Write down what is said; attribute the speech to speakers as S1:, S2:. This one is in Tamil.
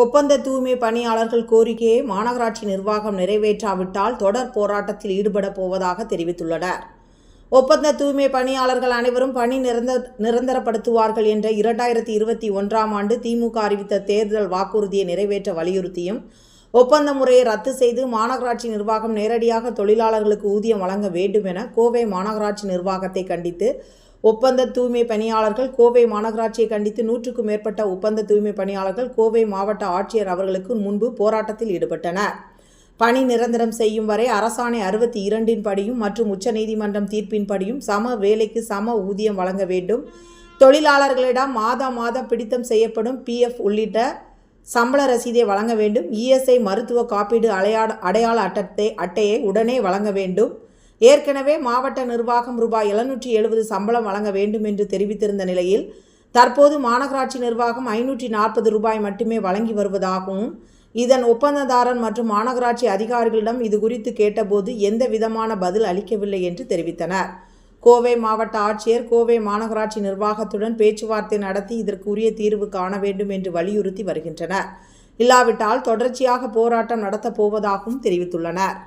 S1: ஒப்பந்த தூய்மை பணியாளர்கள் கோரிக்கையை மாநகராட்சி நிர்வாகம் நிறைவேற்றாவிட்டால் தொடர் போராட்டத்தில் ஈடுபட போவதாக தெரிவித்துள்ளனர். ஒப்பந்த தூய்மை பணியாளர்கள் அனைவரும் பணி நிரந்த நிரந்தரப்படுத்துவார்கள் என்ற இரண்டாயிரத்தி இருபத்தி ஒன்றாம் ஆண்டு திமுக அறிவித்த தேர்தல் வாக்குறுதியை நிறைவேற்ற வலியுறுத்தியும் ஒப்பந்த முறையை ரத்து செய்து மாநகராட்சி நிர்வாகம் நேரடியாக தொழிலாளர்களுக்கு ஊதியம் வழங்க வேண்டும் என கோவை மாநகராட்சி நிர்வாகத்தை கண்டித்து ஒப்பந்த தூய்மை பணியாளர்கள் கோவை மாநகராட்சியை கண்டித்து நூற்றுக்கும் மேற்பட்ட ஒப்பந்த தூய்மை பணியாளர்கள் கோவை மாவட்ட ஆட்சியர் அவர்களுக்கு முன்பு போராட்டத்தில் ஈடுபட்டனர். பணி நிரந்தரம் செய்யும் வரை அரசாணை அறுபத்தி இரண்டின் படியும் மற்றும் உச்சநீதிமன்றம் தீர்ப்பின்படியும் சம வேலைக்கு சம ஊதியம் வழங்க வேண்டும். தொழிலாளர்களிடம் மாதம் மாதம் பிடித்தம் செய்யப்படும் பிஎஃப் உள்ளிட்ட சம்பள ரசீதை வழங்க வேண்டும். இஎஸ்ஐ மருத்துவ காப்பீடு அடையாள அடையாள அட்டத்தை அட்டையை உடனே வழங்க வேண்டும். ஏற்கனவே மாவட்ட நிர்வாகம் ரூபாய் எழுநூற்றி எழுபது சம்பளம் வழங்க வேண்டும் என்று தெரிவித்திருந்த நிலையில் தற்போது மாநகராட்சி நிர்வாகம் ஐநூற்றி நாற்பது ரூபாய் மட்டுமே வழங்கி வருவதாகவும் இதன் ஒப்பந்ததாரன் மற்றும் மாநகராட்சி அதிகாரிகளிடம் இது குறித்து கேட்டபோது எந்த விதமான பதில் அளிக்கவில்லை என்று தெரிவித்தனர். கோவை மாவட்ட ஆட்சியர் கோவை மாநகராட்சி நிர்வாகத்துடன் பேச்சுவார்த்தை நடத்தி இதற்கு உரிய தீர்வு காண வேண்டும் என்று வலியுறுத்தி வருகின்றனர். இல்லாவிட்டால் தொடர்ச்சியாக போராட்டம் நடத்தப் போவதாகவும் தெரிவித்துள்ளனர்.